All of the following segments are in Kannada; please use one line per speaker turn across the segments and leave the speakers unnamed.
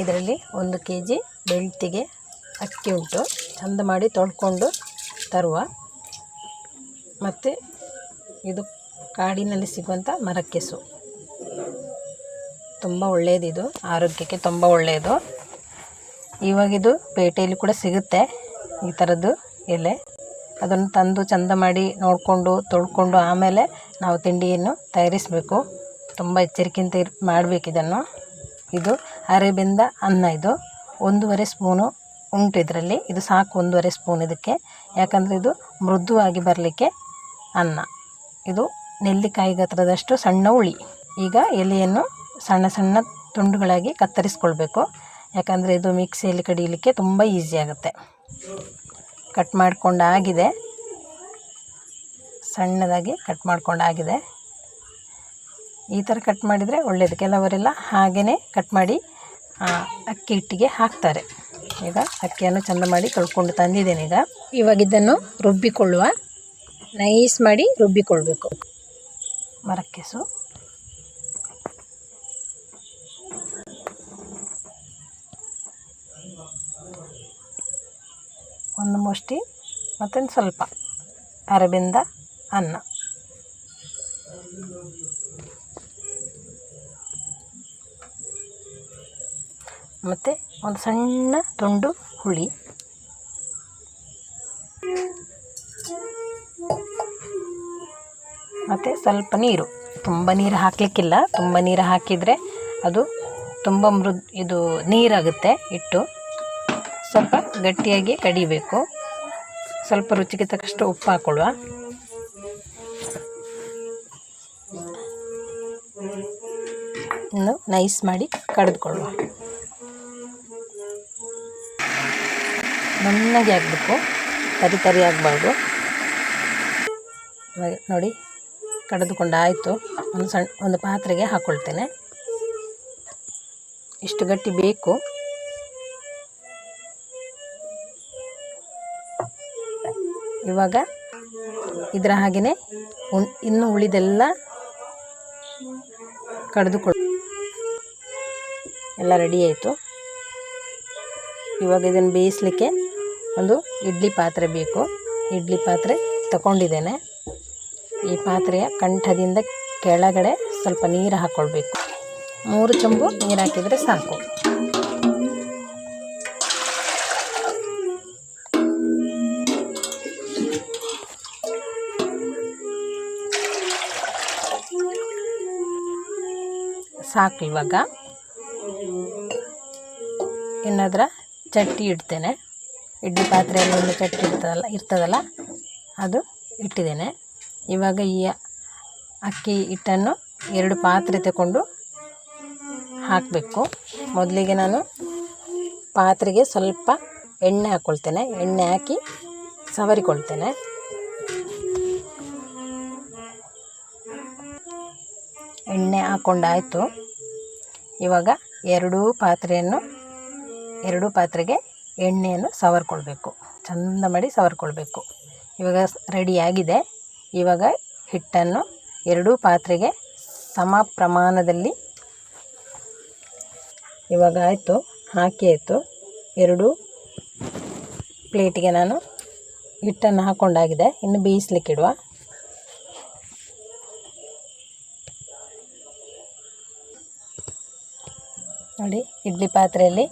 ಇದರಲ್ಲಿ ಒಂದು ಕೆ ಜಿ ಬೆಳ್ತಿಗೆ ಅಕ್ಕಿ ಉಂಟು. ಚಂದ ಮಾಡಿ ತೊಳ್ಕೊಂಡು ತರುವ. ಮತ್ತು ಇದು ಕಾಡಿನಲ್ಲಿ ಸಿಗುವಂಥ ಮರಕ್ಕೆಸು. ತುಂಬ ಒಳ್ಳೆಯದಿದು ಆರೋಗ್ಯಕ್ಕೆ ತುಂಬ ಒಳ್ಳೆಯದು ಇವಾಗಿದು ಪೇಟೆಯಲ್ಲಿ ಕೂಡ ಸಿಗುತ್ತೆ ಈ ಥರದ್ದು ಎಲೆ. ಅದನ್ನು ತಂದು ಚಂದ ಮಾಡಿ ನೋಡಿಕೊಂಡು ತೊಳ್ಕೊಂಡು ಆಮೇಲೆ ನಾವು ತಿಂಡಿಯನ್ನು ತಯಾರಿಸಬೇಕು. ತುಂಬ ಎಚ್ಚರಿಕೆಯಿಂದ ಮಾಡಬೇಕು ಇದನ್ನು. ಇದು ಅರೆಬೆಂದ ಅನ್ನ ಇದು. ಒಂದೂವರೆ ಸ್ಪೂನು ಉಂಟು ಇದರಲ್ಲಿ. ಇದು ಸಾಕು ಒಂದೂವರೆ ಸ್ಪೂನ್ ಇದಕ್ಕೆ. ಯಾಕಂದರೆ ಇದು ಮೃದುವಾಗಿ ಬರಲಿಕ್ಕೆ ಅನ್ನ. ಇದು ನೆಲ್ಲಿಕಾಯಿ ಗಾತ್ರದಷ್ಟು ಸಣ್ಣ ಹುಳಿ. ಈಗ ಎಲೆಯನ್ನು ಸಣ್ಣ ಸಣ್ಣ ತುಂಡುಗಳಾಗಿ ಕತ್ತರಿಸ್ಕೊಳ್ಬೇಕು. ಯಾಕಂದರೆ ಇದು ಮಿಕ್ಸಿಯಲ್ಲಿ ಕಡಿಯಲಿಕ್ಕೆ ತುಂಬ ಈಸಿ ಆಗುತ್ತೆ. ಕಟ್ ಮಾಡಿಕೊಂಡಾಗಿದೆ. ಸಣ್ಣದಾಗಿ ಕಟ್ ಮಾಡಿಕೊಂಡಾಗಿದೆ. ಈ ಥರ ಕಟ್ ಮಾಡಿದರೆ ಒಳ್ಳೆಯದು ಕೆಲವರೆಲ್ಲ ಹಾಗೆಯೇ ಕಟ್ ಮಾಡಿ ಅಕ್ಕಿ ಹಿಟ್ಟಿಗೆ ಹಾಕ್ತಾರೆ. ಈಗ ಅಕ್ಕಿಯನ್ನು ಚಂದ ಮಾಡಿ ತೊಳ್ಕೊಂಡು ತಂದಿದ್ದೇನೆ ಈಗ. ಇವಾಗ ಇದನ್ನು ರುಬ್ಬಿಕೊಳ್ಳುವ, ನೈಸ್ ಮಾಡಿ ರುಬ್ಬಿಕೊಳ್ಬೇಕು. ಮರಕ್ಕೆಸು. ಒಂದು ಮುಷ್ಟಿ ಮತ್ತೊಂದು ಸ್ವಲ್ಪ ಅರಬಿಂದ ಅನ್ನ. ಮತ್ತು ಒಂದು ಸಣ್ಣ ತುಂಡು ಹುಳಿ. ಮತ್ತು ಸ್ವಲ್ಪ ನೀರು. ತುಂಬ ನೀರು ಹಾಕಲಿಕ್ಕಿಲ್ಲ. ತುಂಬ ನೀರು ಹಾಕಿದರೆ ಅದು ತುಂಬ ಮೃದ್, ಇದು ನೀರಾಗುತ್ತೆ ಹಿಟ್ಟು. ಸ್ವಲ್ಪ ಗಟ್ಟಿಯಾಗಿ ಕಡಿಬೇಕು. ಸ್ವಲ್ಪ ರುಚಿಗೆ ತಕ್ಕಷ್ಟು ಉಪ್ಪು ಹಾಕೊಳ್ಳುವ. ಇನ್ನು ನೈಸ್ ಮಾಡಿ ಕಡಿದುಕೊಳ್ಳುವ. ನುಣ್ಣಗೆ ಆಗಬೇಕು, ತರಿ ತರಿ ಆಗಬಾರ್ದು. ನೋಡಿ ಕಡಿದುಕೊಂಡು ಆಯಿತು ಒಂದು ಸಣ್ಣ ಒಂದು ಪಾತ್ರೆಗೆ ಹಾಕ್ಕೊಳ್ತೇನೆ ಇಷ್ಟು ಗಟ್ಟಿ ಬೇಕು. ಇವಾಗ ಇದರ ಹಾಗೆಯೇ ಇನ್ನು ಉಳಿದೆಲ್ಲ ಕಡಿದುಕೊಳ್, ಎಲ್ಲ ರೆಡಿ ಆಯಿತು. ಇವಾಗ ಇದನ್ನು ಬೇಯಿಸಲಿಕ್ಕೆ ಒಂದು ಇಡ್ಲಿ ಪಾತ್ರೆ ಬೇಕು. ಇಡ್ಲಿ ಪಾತ್ರೆ ತಗೊಂಡಿದ್ದೇನೆ. ಈ ಪಾತ್ರೆಯ ಕಂಠದಿಂದ ಕೆಳಗಡೆ ಸ್ವಲ್ಪ ನೀರು ಹಾಕ್ಕೊಳ್ಬೇಕು ಮೂರು ಚೊಂಬು ನೀರು ಹಾಕಿದರೆ ಸಾಕು. ಸಾಕು ಇವಾಗ. ಇನ್ನದರ ಚಟ್ಟಿ ಇಡ್ತೇನೆ. ಇಡ್ಲಿ ಪಾತ್ರೆಯಲ್ಲಿ ಒಂದು ಚಟ್ಟಿ ಇರ್ತದಲ್ಲ ಇರ್ತದಲ್ಲ, ಅದು ಇಟ್ಟಿದ್ದೇನೆ. ಇವಾಗ ಈ ಅಕ್ಕಿ ಹಿಟ್ಟನ್ನು ಎರಡು ಪಾತ್ರೆ ತಗೊಂಡು ಹಾಕಬೇಕು. ಮೊದಲಿಗೆ ನಾನು ಪಾತ್ರೆಗೆ ಸ್ವಲ್ಪ ಎಣ್ಣೆ ಹಾಕ್ಕೊಳ್ತೇನೆ ಎಣ್ಣೆ ಹಾಕಿ ಸವರಿಕೊಳ್ತೇನೆ. ಎಣ್ಣೆ ಹಾಕ್ಕೊಂಡಾಯಿತು ಇವಾಗ ಎರಡೂ ಪಾತ್ರೆಯನ್ನು, ಎರಡೂ ಪಾತ್ರೆಗೆ ಎಣ್ಣೆಯನ್ನು ಸವರ್ಕೊಳ್ಬೇಕು. ಚಂದ ಮಾಡಿ ಸವರ್ಕೊಳ್ಬೇಕು. ಇವಾಗ ರೆಡಿಯಾಗಿದೆ ಇವಾಗ ಹಿಟ್ಟನ್ನು ಎರಡೂ ಪಾತ್ರೆಗೆ ಸಮ ಪ್ರಮಾಣದಲ್ಲಿ ಇವಾಗ ಆಯಿತು, ಹಾಕಿ ಆಯಿತು. ಎರಡೂ ಪ್ಲೇಟಿಗೆ ನಾನು ಹಿಟ್ಟನ್ನು ಹಾಕ್ಕೊಂಡಾಗಿದೆ. ಇನ್ನು ಬೇಯಿಸ್ಲಿಕ್ಕಿಡುವ. ನೋಡಿ, ಇಡ್ಲಿ ಪಾತ್ರೆಯಲ್ಲಿ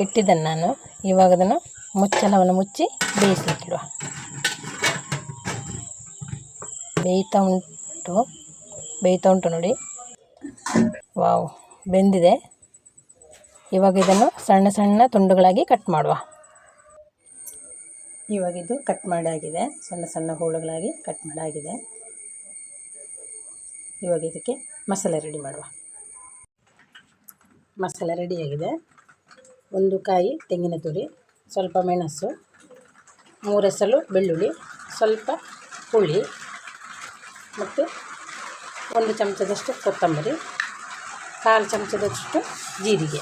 ಇಟ್ಟಿದ್ದೇನೆ ನಾನು. ಇವಾಗ ಅದನ್ನು ಮುಚ್ಚಲವನ್ನು ಮುಚ್ಚಿ ಬೇಯಿಸ್ಲಿಕ್ಕಿಡುವ. ಬೇಯ್ತಾ ಉಂಟು. ಬೇಯ್ತಾ ಉಂಟು ನೋಡಿ. ವಾವ್, ಬೆಂದಿದೆ. ಇವಾಗ ಇದನ್ನು ಸಣ್ಣ ಸಣ್ಣ ತುಂಡುಗಳಾಗಿ ಕಟ್ ಮಾಡುವ. ಇವಾಗ ಇದು ಕಟ್ ಮಾಡಾಗಿದೆ. ಸಣ್ಣ ಸಣ್ಣ ಹೋಳುಗಳಾಗಿ ಕಟ್ ಮಾಡಾಗಿದೆ. ಇವಾಗ ಇದಕ್ಕೆ ಮಸಾಲೆ ರೆಡಿ ಮಾಡುವ. ಮಸಾಲೆ ರೆಡಿಯಾಗಿದೆ ಒಂದು ಕಾಯಿ ತೆಂಗಿನ ತುರಿ, ಸ್ವಲ್ಪ ಮೆಣಸು ಮೂರೆಸಲು ಬೆಳ್ಳುಳ್ಳಿ, ಸ್ವಲ್ಪ ಹುಳಿ ಮತ್ತು ಒಂದು ಚಮಚದಷ್ಟು ಕೊತ್ತಂಬರಿ, ಕಾಲು ಚಮಚದಷ್ಟು ಜೀರಿಗೆ.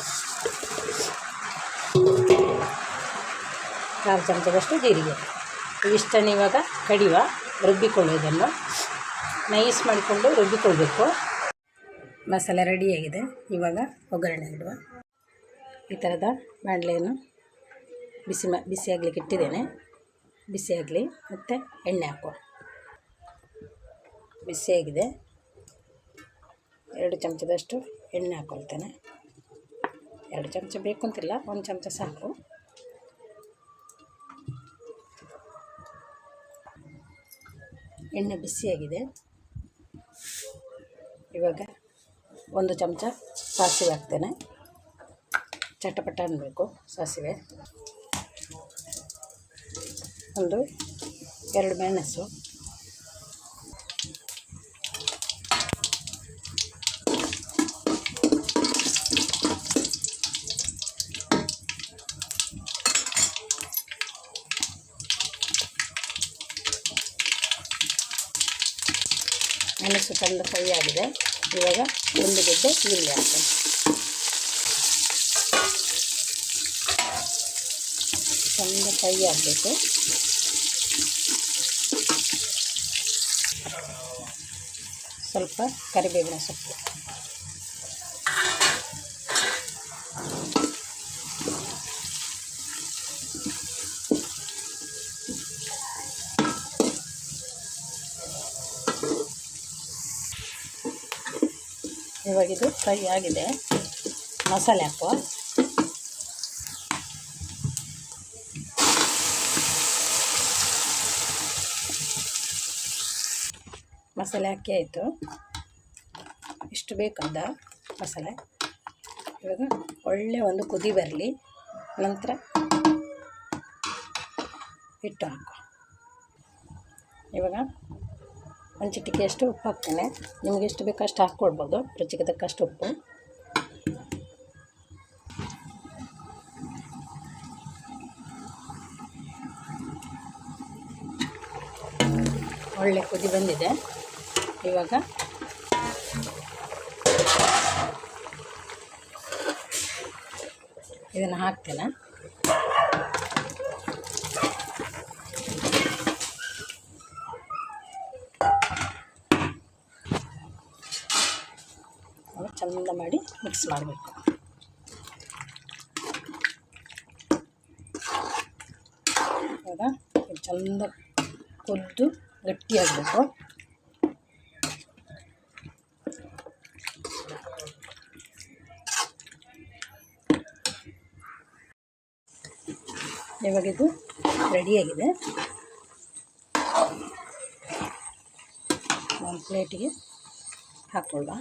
ಕಾಲು ಚಮಚದಷ್ಟು ಜೀರಿಗೆ. ಇವಿಷ್ಟನ್ನು ಇವಾಗ ಕಡಿವ ರುಬ್ಬಿಕೊಳ್ಳೋದನ್ನು ನೈಸ್ ಮಾಡಿಕೊಂಡು ರುಬ್ಬಿಕೊಳ್ಬೇಕು. ಮಸಾಲೆ ರೆಡಿಯಾಗಿದೆ ಇವಾಗ ಒಗ್ಗರಣೆ ಇಡುವ. ಈ ಥರದ ಬಾಣಲೆಯನ್ನು ಬಿಸಿ ಮ, ಬಿಸಿ ಆಗಲಿಕ್ಕೆ ಇಟ್ಟಿದ್ದೇನೆ. ಬಿಸಿ ಆಗಲಿ ಮತ್ತು ಎಣ್ಣೆ ಹಾಕುವ. ಬಿಸಿಯಾಗಿದೆ ಎರಡು ಚಮಚದಷ್ಟು ಎಣ್ಣೆ ಹಾಕೊಳ್ತೇನೆ. ಎರಡು ಚಮಚ ಬೇಕು ಅಂತಿಲ್ಲ, ಒಂದು ಚಮಚ ಸಾಕು. ಎಣ್ಣೆ ಬಿಸಿಯಾಗಿದೆ ಇವಾಗ ಒಂದು ಚಮಚ ಸಾಸಿವೆ ಹಾಕ್ತೇನೆ. ಚಟಪಟ ಅನ್ನಬೇಕು ಸಾಸಿವೆ. ಒಂದು ಎರಡು ಮೆಣಸು. ಮೆಣಸು ತಂದು ಫ್ರೈ ಆಗಿದೆ. ಇವಾಗ ಒಂದು ಗೆಡ್ಡೆ ಈರುಳ್ಳಿ ಹಾಕ್ತೇನೆ ಚಂದ ಫ್ರೈ ಆಗಬೇಕು. ಸ್ವಲ್ಪ ಕರಿಬೇವಿನ ಸೊಪ್ಪು. ಇವಾಗಿದು ಫ್ರೈ ಆಗಿದೆ. ಮಸಾಲೆ ಹಾಕುವ. ಮಸಾಲೆ ಹಾಕಿ ಆಯಿತು. ಇಷ್ಟು ಬೇಕಂದ ಮಸಾಲೆ. ಇವಾಗ ಒಳ್ಳೆ ಒಂದು ಕುದಿ ಬರಲಿ. ನಂತರ ಹಿಟ್ಟು ಹಾಕು. ಇವಾಗ ಒಂದು ಚಿಟಿಕೆಯಷ್ಟು ಉಪ್ಪು ಹಾಕ್ತೇನೆ. ನಿಮಗೆ ಎಷ್ಟು ಬೇಕೋ ಅಷ್ಟು ಹಾಕ್ಕೊಡ್ಬೋದು ರುಚಿಗೆ ತಕ್ಕಷ್ಟು ಉಪ್ಪು. ಒಳ್ಳೆ ಕುದಿ ಬಂದಿದೆ. ಇವಾಗ. ಇದನ್ನು ಹಾಕ್ತೇನೆ? ಚಂದ ಮಾಡಿ ಮಿಕ್ಸ್ ಮಾಡಬೇಕು. ಇವಾಗ ಚಂದ ಕುದ್ದು ಗಟ್ಟಿಯಾಗಬೇಕು. ಇವಾಗ ಇದು ರೆಡಿಯಾಗಿದೆ ಒಂದು ಪ್ಲೇಟಿಗೆ ಹಾಕ್ಕೊಳ್ಳುವ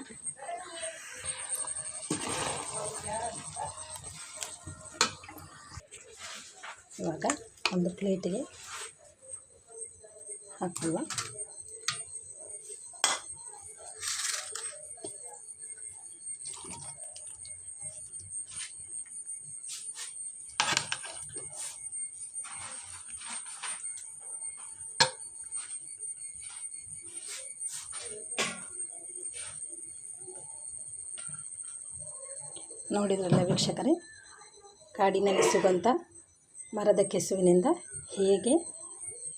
ಇವಾಗ ಒಂದು ಪ್ಲೇಟಿಗೆ ಹಾಕುವ ನೋಡಿದ್ರಲ್ಲ ವೀಕ್ಷಕರೇ? ಕಾಡಿನಲ್ಲಿ ಸಿಗುವಂಥ ಮರದ ಕೆಸುವಿನಿಂದ ಹೇಗೆ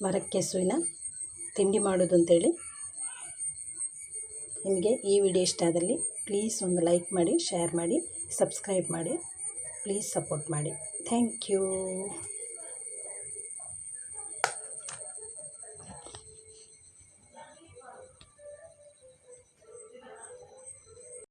ಮರ ಕೆಸುವಿನ ತಿಂಡಿ ಮಾಡೋದು ಅಂತೇಳಿ ನಿಮಗೆ ಈ ವಿಡಿಯೋ ಇಷ್ಟ ಆದಲ್ಲಿ ಪ್ಲೀಸ್ ಒಂದು ಲೈಕ್ ಮಾಡಿ ಶೇರ್ ಮಾಡಿ ಸಬ್ಸ್ಕ್ರೈಬ್ ಮಾಡಿ ಪ್ಲೀಸ್ ಸಪೋರ್ಟ್ ಮಾಡಿ. Thank you